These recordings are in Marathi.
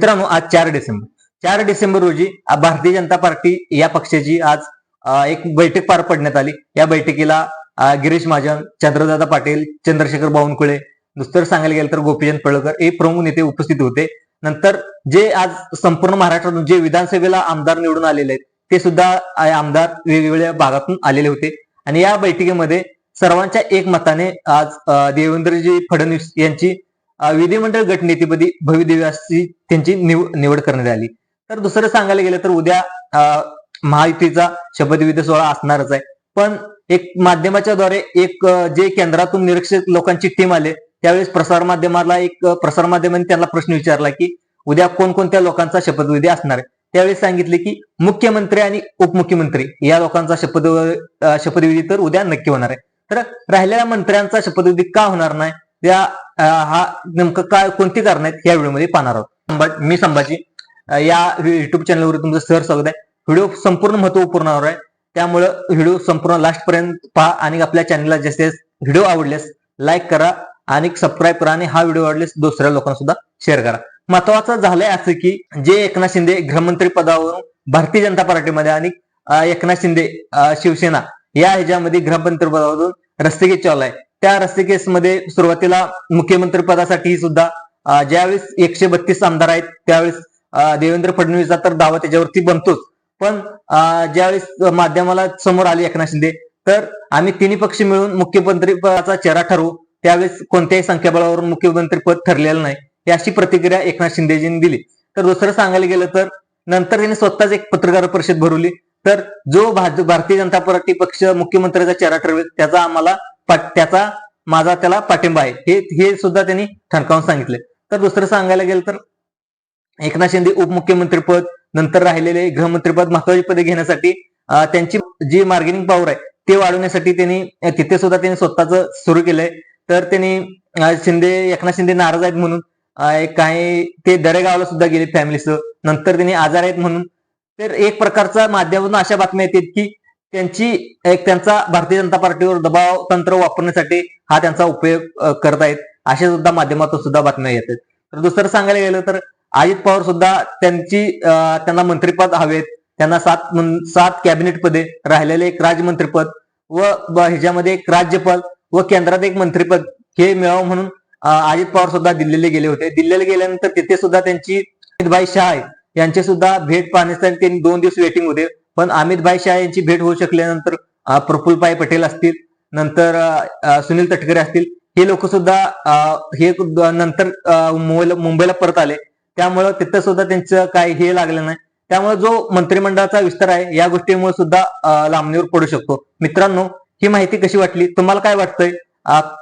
मित्रांनो आज चार डिसेंबर. चार डिसेंबर रोजी भारतीय जनता पार्टी या पक्षाची आज एक बैठक पार पडण्यात आली. या बैठकीला गिरीश महाजन चंद्रदादा पाटील चंद्रशेखर बावनकुळे नुसतं सांगायला गेलं तर गोपीचंद पळकर हे प्रमुख नेते उपस्थित होते. नंतर जे आज संपूर्ण महाराष्ट्रातून जे विधानसभेला आमदार निवडून आलेले आहेत ते सुद्धा आमदार वेगवेगळ्या भागातून आलेले होते. आणि या बैठकीमध्ये सर्वांच्या एक मताने आज देवेंद्रजी फडणवीस यांची विधिमंडळ गटनेतेपदी भविदेवी त्यांची निव- निवड करण्यात आली. तर दुसरं सांगायला गेलं तर उद्या महायुतीचा शपथविधी सोहळा असणारच आहे. पण एक माध्यमाच्या द्वारे एक जे केंद्रातून निरीक्षक लोकांची टीम आले त्यावेळेस प्रसार माध्यमाला एक प्रसार माध्यमाने त्यांना प्रश्न विचारला की उद्या कोणकोणत्या लोकांचा शपथविधी असणार आहे? त्यावेळेस सांगितले की मुख्यमंत्री आणि उपमुख्यमंत्री या लोकांचा शपथ शपथविधी तर उद्या नक्की होणार आहे. तर राहिलेल्या मंत्र्यांचा शपथविधी का होणार नाही? त्या हा नेमकं काय कोणती कारण आहेत या व्हिडिओमध्ये पाहणार आहोत. मी संभाजी या युट्यूब चॅनलवर तुमचं सर स्वागत आहे. व्हिडिओ संपूर्ण महत्त्वपूर्ण आहे. त्यामुळं व्हिडिओ संपूर्ण लास्ट पर्यंत पहा आणि आपल्या चॅनलला जसे व्हिडिओ आवडल्यास लाईक करा आणि सबस्क्राईब करा आणि हा व्हिडिओ आवडल्यास दुसऱ्या लोकांना सुद्धा शेअर करा. महत्वाचं झालंय असं की जे एकनाथ शिंदे गृहमंत्री पदावरून भारतीय जनता पार्टीमध्ये आणि एकनाथ शिंदे शिवसेना या ह्याच्यामध्ये गृहमंत्री पदावरून घेत चालू आहे त्या रस्तिकेसमध्ये सुरुवातीला मुख्यमंत्री पदासाठी सुद्धा ज्यावेळेस एकशे बत्तीस आमदार आहेत त्यावेळेस देवेंद्र फडणवीसचा तर दावा त्याच्यावरती बनतोच. पण ज्यावेळेस माध्यमाला समोर आले एकनाथ शिंदे तर आम्ही तिन्ही पक्ष मिळून मुख्यमंत्री पदाचा चेहरा ठरवू. त्यावेळेस कोणत्याही संख्याबळावरून मुख्यमंत्री पद ठरलेलं नाही ही अशी प्रतिक्रिया एकनाथ शिंदेजींनी दिली. तर दुसरं सांगायला गेलं तर नंतर त्यांनी स्वतःच एक पत्रकार परिषद भरवली. तर जो भारतीय जनता पार्टी पक्ष मुख्यमंत्र्याचा चेहरा ठरवेल त्याचा आम्हाला त्याचा माझा त्याला पाठिंबा आहे. हे हे सुद्धा त्यांनी ठणकावून सांगितले तर दुसरं सांगायला गेलं तर एकनाथ शिंदे उपमुख्यमंत्रीपद नंतर राहिलेले गृहमंत्रीपद महत्वाची पदे घेण्यासाठी त्यांची जी मार्गेनिंग पॉवर आहे ते वाढवण्यासाठी त्यांनी तिथे सुद्धा त्यांनी स्वतःच सुरू केलंय. तर त्यांनी शिंदे एकनाथ शिंदे नाराज आहेत म्हणून एक काही ते दरेगावला सुद्धा गेले फॅमिलीचं नंतर त्यांनी आजार आहेत म्हणून. तर एक प्रकारचा माध्यमातून अशा बातम्या येतात की त्यांची एक त्यांचा भारतीय जनता पार्टीवर दबाव तंत्र वापरण्यासाठी हा त्यांचा उपयोग करत आहेत. अशा सुद्धा माध्यमातून सुद्धा बातम्या येतात तर दुसरं सांगायला गेलं तर अजित पवार सुद्धा त्यांची त्यांना मंत्रिपद हवेत. त्यांना सात सात कॅबिनेट पदे राहिलेले एक राज्यमंत्रीपद व ह्याच्यामध्ये एक राज्यपद व केंद्रात एक मंत्रिपद हे मिळावं म्हणून अजित पवार सुद्धा दिल्लीला गेले होते. दिल्लीला गेल्यानंतर तिथे सुद्धा त्यांची अमितभाई शाह आहे यांची सुद्धा भेट पाहण्यासाठी त्यांनी दोन दिवस वेटिंग होते. पण अमित भाई शाह यांची भेट होऊ शकल्यानंतर प्रफुल प्रफुल्लभाई पटेल असतील नंतर सुनील तटकरे असतील हे लोक सुद्धा हे नंतर मुंबईला परत आले. त्यामुळं तिथं सुद्धा त्यांचं काही हे लागलं नाही. त्यामुळे जो मंत्रिमंडळाचा विस्तार आहे या गोष्टीमुळे सुद्धा लांबणीवर पडू शकतो. मित्रांनो ही माहिती कशी वाटली? तुम्हाला काय वाटतंय?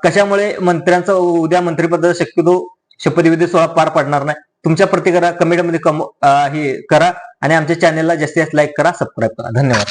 कशामुळे मंत्र्यांचा उद्या मंत्रिपदाचा शक्यतो शपथविधी सोहळा पार पडणार नाही? तुमच्या प्रतिक्रिया कमेंटमध्ये कम हे करा आणि आमच्या चॅनेलला जास्तीत जास्त लाईक करा सबस्क्राईब करा. धन्यवाद.